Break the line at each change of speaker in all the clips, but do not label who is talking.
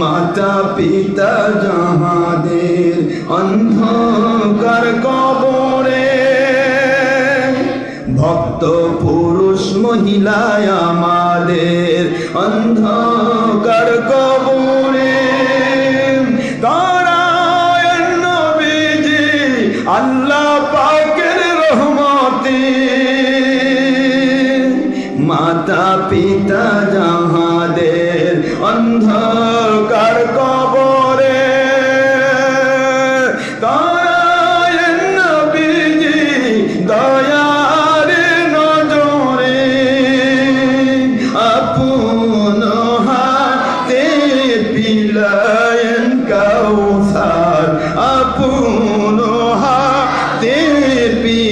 মাতা পিতা যাহাদের অন্ধকার কবরে, ভক্ত পুরুষ মহিলায় আমাদের অন্ধকার কবরে। আল্লাহ পাকের রহমতে মাতা পিতা যাহাদের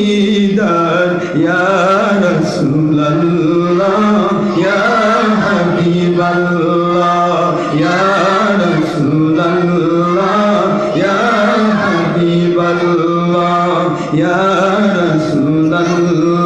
দিদার ইয়া রাসূলুল্লাহ ইয়া হাবিবাল্লাহ ইয়া রাসূলুল্লাহ ইয়া হাবিবাল্লাহ ইয়া রাসূলুল্লাহ